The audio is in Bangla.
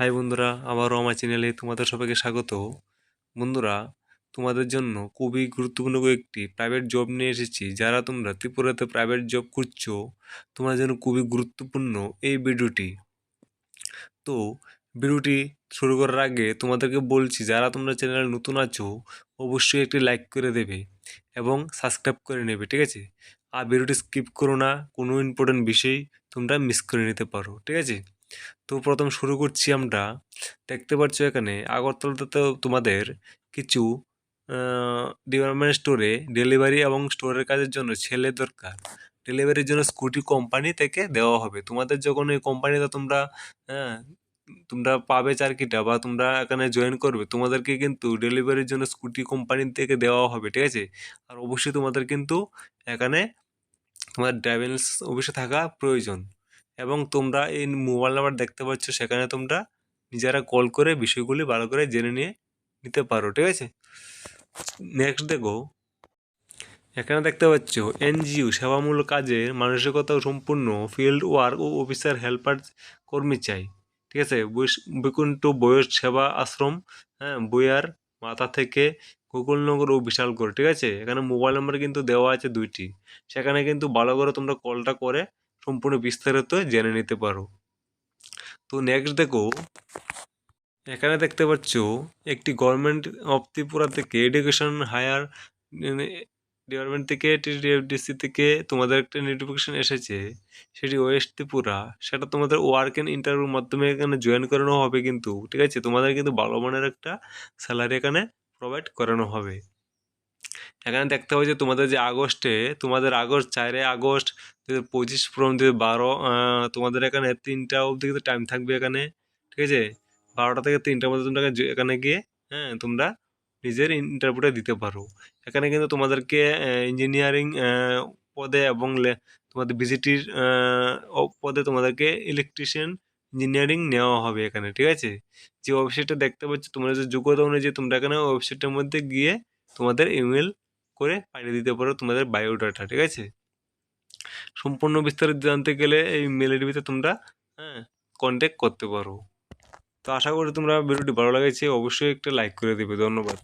হাই বন্ধুরা, আবারও আমার চ্যানেলে তোমাদের সবাইকে স্বাগত। বন্ধুরা, তোমাদের জন্য খুবই গুরুত্বপূর্ণ একটি প্রাইভেট জব নিয়ে এসেছি। যারা তোমরা ত্রিপুরাতে প্রাইভেট জব করছ, তোমাদের জন্য খুবই গুরুত্বপূর্ণ এই ভিডিওটি। তো, ভিডিওটি শুরু করার আগে তোমাদেরকে বলছি, যারা তোমরা চ্যানেলে নতুন আছো, অবশ্যই একটি লাইক করে দেবে এবং সাবস্ক্রাইব করে নেবে, ঠিক আছে? আর ভিডিওটি স্কিপ করো না, কোনো ইম্পর্টেন্ট বিষয় তোমরা মিস করে নিতে পারো, ঠিক আছে? তো প্রথম শুরু করছি আমরা। দেখতে পাচ্ছ এখানে আগরতলাতে তো তোমাদের কিছু ডিপার্টমেন্ট স্টোরে ডেলিভারি এবং স্টোরের কাজের জন্য ছেলে দরকার। ডেলিভারির জন্য স্কুটি কোম্পানি থেকে দেওয়া হবে। তোমাদের যখন এই কোম্পানিতে তোমরা হ্যাঁ তোমরা পাবে চাকরিটা বা তোমরা এখানে জয়েন করবে, তোমাদেরকে কিন্তু ডেলিভারির জন্য স্কুটি কোম্পানি থেকে দেওয়া হবে, ঠিক আছে? আর অবশ্যই তোমাদের কিন্তু এখানে তোমার ড্রাইভিং অফিসে থাকা প্রয়োজন। এবং তোমরা এই মোবাইল নাম্বার দেখতে পাচ্ছ, সেখানে তোমরা নিজেরা কল করে বিষয়গুলি ভালো করে জেনে নিয়ে নিতে পারো, ঠিক আছে? নেক্সট দেখো। এখানে দেখতে পাচ্ছ, এনজিও সেবামূলক কাজের মানসিকতা সম্পূর্ণ ফিল্ড ওয়ার্ক ও অফিসার হেল্পার কর্মী চাই, ঠিক আছে? বৈকুণ্ঠ বয়স সেবা আশ্রম হ্যাঁ বইয়ার মাথা থেকে গোকুলনগর ও বিশালগড়, ঠিক আছে? এখানে মোবাইল নাম্বার কিন্তু দেওয়া আছে দুইটি। সেখানে কিন্তু ভালো করে তোমরা কলটা করে সম্পূর্ণ বিস্তারিত জেনে নিতে পারো। তো নেক্সট দেখো, এখানে দেখতে পাচ্ছ, একটি গভর্নমেন্ট অফ ত্রিপুরা থেকে এডুকেশন হায়ার ডিপার্টমেন্ট থেকে টিডিএফডিসি থেকে তোমাদের একটা নোটিফিকেশন এসেছে, সেটি ওয়েস্ট ত্রিপুরা। সেটা তোমাদের ওয়ার্ক অ্যান্ড ইন্টারভিউর মাধ্যমে এখানে জয়েন করানো হবে কিন্তু, ঠিক আছে? তোমাদের কিন্তু ভালো মানের একটা স্যালারি এখানে প্রোভাইড করানো হবে। এখানে দেখতে হবে যে তোমাদের যে আগস্টে, তোমাদের আগস্ট চারে আগস্ট পঁচিশ ফ্রম দু বারো তোমাদের এখানে তিনটা অবধি কিন্তু টাইম থাকবে এখানে, ঠিক আছে? বারোটা থেকে তিনটার মধ্যে তোমরা এখানে গিয়ে হ্যাঁ তোমরা নিজের ইন্টারভিউটা দিতে পারো। এখানে কিন্তু তোমাদেরকে ইঞ্জিনিয়ারিং পদে এবং তোমাদের ভিজিটির পদে তোমাদেরকে ইলেকট্রিশিয়ান ইঞ্জিনিয়ারিং নেওয়া হবে এখানে, ঠিক আছে? যে ওয়েবসাইটটা দেখতে পাচ্ছ তোমাদের যে যোগ্যতা অনুযায়ী তোমরা এখানে ওয়েবসাইটের মধ্যে গিয়ে তোমাদের ইমেল করে পাঠিয়ে দিতে পারো তোমাদের বায়োডাটা ঠিক আছে? সম্পূর্ণ বিস্তারিত জানতে গেলে এই মেলের ভিতরে তোমরা হ্যাঁ কন্ট্যাক্ট করতে পারো। তো আশা করি তোমরা ভিডিওটি ভালো লাগেছে, অবশ্যই একটা লাইক করে দেবে। ধন্যবাদ।